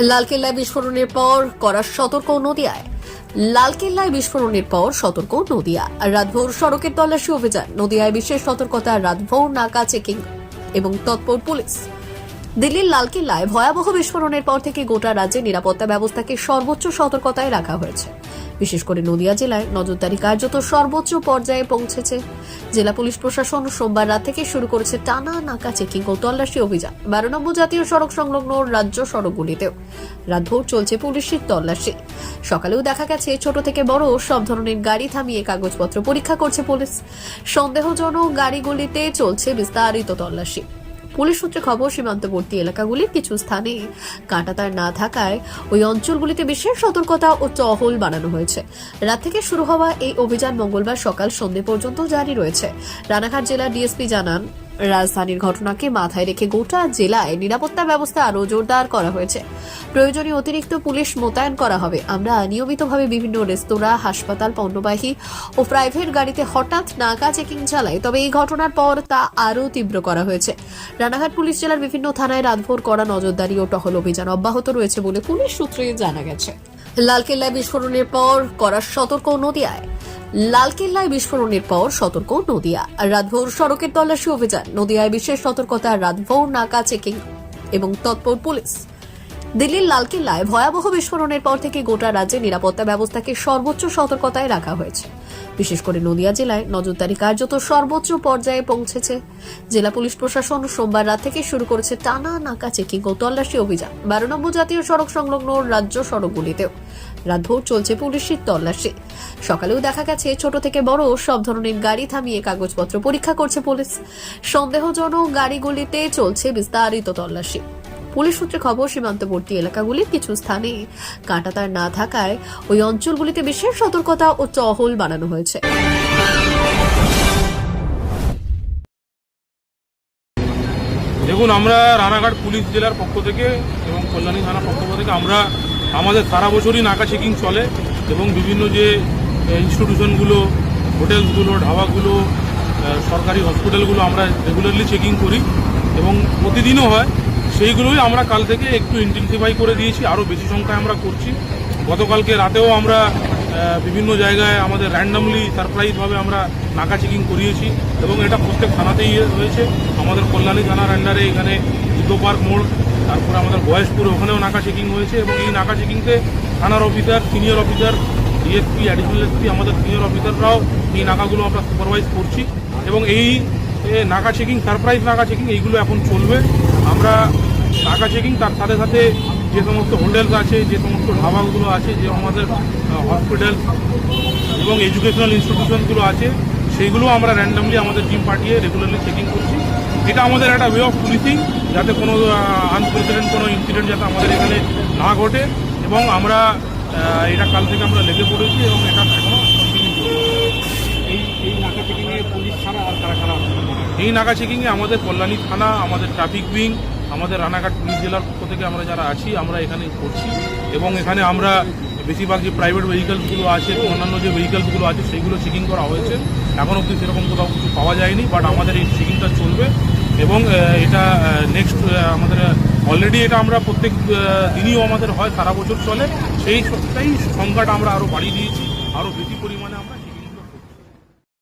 লালকেল্লায় বিস্ফোরণের পর করা সতর্ক নদিয়ায়। লালকেল্লায় বিস্ফোরণের পর সতর্ক নদিয়া। রাতভোর সড়কের তল্লাশি অভিযান। নদিয়ায় বিশেষ সতর্কতা, রাতভোর নাকা চেকিং এবং তৎপর পুলিশ। দিল্লির লালকেল্লায় ভয়াবহ বিস্ফোরণের পর থেকে গোটা রাজ্যে নিরাপত্তা ব্যবস্থাকে সর্বোচ্চ সতর্কতায় রাখা হয়েছে। বিশেষ করে নদিয়া জেলায় নজরদারি কার্যত সর্বোচ্চ পর্যায়ে পৌঁছেছে। জেলা পুলিশ প্রশাসন সোমবার রাত থেকে শুরু করেছে টানা নাকা চেকিং ও তল্লাশি অভিযান। বারো নম্বর জাতীয় সড়ক সংলগ্ন রাজ্য সড়কগুলিতেও রাতভোর চলছে পুলিশের তল্লাশি। সকালেও দেখা গেছে, ছোট থেকে বড় সব ধরনের গাড়ি থামিয়ে কাগজপত্র পরীক্ষা করছে পুলিশ। সন্দেহজনক গাড়িগুলিতে চলছে বিস্তারিত তল্লাশি। পুলিশ সূত্রে খবর, সীমান্তবর্তী এলাকাগুলির কিছু স্থানে কাঁটাতার না থাকায় ওই অঞ্চলগুলিতে বিশেষ সতর্কতা ও টহল বানানো হয়েছে। রাত থেকে শুরু হওয়া এই অভিযান মঙ্গলবার সকাল সন্ধে পর্যন্ত জারি রয়েছে। রানাঘাট জেলার ডিএসপি জানান রাজধানীর ঘটনাকে মাথায় রেখে গোটা জেলায় নিরাপত্তা ব্যবস্থা আরও জোরদার করা হয়েছে। প্রয়োজনীয় অতিরিক্ত পুলিশ মোতায়েন করা হবে। আমরা নিয়মিতভাবে বিভিন্ন রেস্তোরাঁ, হাসপাতাল, পণ্যবাহী ও প্রাইভেট গাড়িতে হঠাৎ নাকা চেকিং চালায়, তবে এই ঘটনার পর তা আরও তীব্র করা হয়েছে। রানাঘাট পুলিশ জেলার বিভিন্ন থানায় রাতভোর করা নজরদারি ও টহল অভিযান অব্যাহত রয়েছে বলে পুলিশ সূত্রে জানা গেছে। লালকেল্লায় বিস্ফোরণের পর করা সতর্ক নদিয়ায়। লালকেল্লায় বিস্ফোরণের পর সতর্ক নদিয়া। রাতভোর সড়কের তল্লাশি অভিযান, নদিয়ায় বিশেষ সতর্কতা, রাতভোর নাকা চেকিং এবং তৎপর পুলিশ। দিল্লির লালকেল্লায় ভয়াবহ বিস্ফোরণের পর থেকে গোটা রাজ্যে নিরাপত্তা ব্যবস্থাকে সর্বোচ্চ সতর্কতায় রাখা হয়েছে। বিশেষ করে নদিয়া জেলায় নজরদারি কার্যত সর্বোচ্চ পর্যায়ে পৌঁছেছে। জেলা পুলিশ প্রশাসন সোমবার রাত থেকে শুরু করেছে টানা নাকা চেকিং ও তল্লাশি অভিযান। বারো নম্বর জাতীয় সড়ক সংলগ্ন রাজ্য সড়কগুলিতেও রাতভোর চলছে পুলিশের তল্লাশি। সকালেও দেখা গেছে, ছোট থেকে বড় সব ধরনের গাড়ি থামিয়ে কাগজপত্র পরীক্ষা করছে পুলিশ। সন্দেহজনক গাড়িগুলিতে চলছে বিস্তারিত তল্লাশি। পুলিশ সূত্রে খবর সীমান্তবর্তী এলাকাগুলির কিছু স্থানে কাঁটাতার না থাকায় ওই অঞ্চলগুলিতে বিশেষ সতর্কতা ও টহল বানানো হয়েছে। দেখুন আমরা রানাঘাট পুলিশ জেলার পক্ষ থেকে এবং কল্যাণী থানার পক্ষ থেকে আমরা আমাদের সারা বছরই নাকা চেকিং চলে এবং বিভিন্ন যে ইনস্টিটিউশনগুলো হোটেলসগুলো ধাবাগুলো আহ, সরকারি হসপিটালগুলো আমরা রেগুলারলি চেকিং করি এবং প্রতিদিনও হয়। সেইগুলোই আমরা কাল থেকে একটু ইন্টেন্সিফাই করে দিয়েছি আরও বেশি সংখ্যায় আমরা করছি। গতকালকে রাতেও আমরা বিভিন্ন জায়গায় আমাদের র্যান্ডামলি সারপ্রাইজভাবে আমরা নাকা চেকিং করিয়েছি এবং এটা প্রত্যেক থানাতেই হয়েছে। আমাদের কল্যাণী থানার আন্ডারে এখানে ইকো পার্ক মোড় তারপরে আমাদের বয়সপুর ওখানেও নাকা চেকিং হয়েছে এবং এই নাকা চেকিংতে থানার officer senior officer DSP additional SP আমাদের সিনিয়র অফিসাররাও এই নাকাগুলো আমরা সুপারভাইজ করছি। এবং এই নাকা চেকিং সারপ্রাইজ নাকা চেকিং এইগুলো এখন চলবে। আমরা নাকা চেকিং তার সাথে সাথে যে সমস্ত হোটেলস আছে যে সমস্ত ধাবাগুলো আছে যে আমাদের হসপিটাল এবং এডুকেশনাল ইনস্টিটিউশনগুলো আছে সেইগুলো আমরা র্যান্ডামলি আমাদের টিম পাঠিয়ে রেগুলারলি চেকিং করছি। এটা আমাদের একটা ওয়ে অফ পুলিশিং যাতে কোনো আনপ্রেসিডেন্ট কোনো ইনসিডেন্ট যাতে আমাদের এখানে না ঘটে এবং আমরা এটা কাল থেকে আমরা লেগে পড়েছি এবং এটা এখনও কন্টিনিউ করছি। এই এই নাকা চেকিংয়ে পুলিশ ছাড়া আর কারা কারা এই নাকা চেকিংয়ে আমাদের কল্যাণী থানা আমাদের ট্রাফিক উইং আমাদের রানাঘাট পুলিশ জেলার পক্ষ থেকে আমরা যারা আছি আমরা এখানে করছি। এবং এখানে আমরা বেশিরভাগ যে প্রাইভেট ভেহিকলসগুলো আছে অন্যান্য যে ভেহিকলসগুলো আছে সেইগুলো চেকিং করা হয়েছে। এখন অবধি সেরকম কোথাও কিছু পাওয়া যায়নি বাট আমাদের এই চেকিংটা চলবে। এবং এটা নেক্সট আমাদের অলরেডি এটা আমরা প্রত্যেক আহ, দিনইও আমাদের হয় সারা বছর চলে। সেই সেই সংখ্যাটা আমরা আরও বাড়িয়ে দিয়েছি। আরও বেশি পরিমাণে আমরা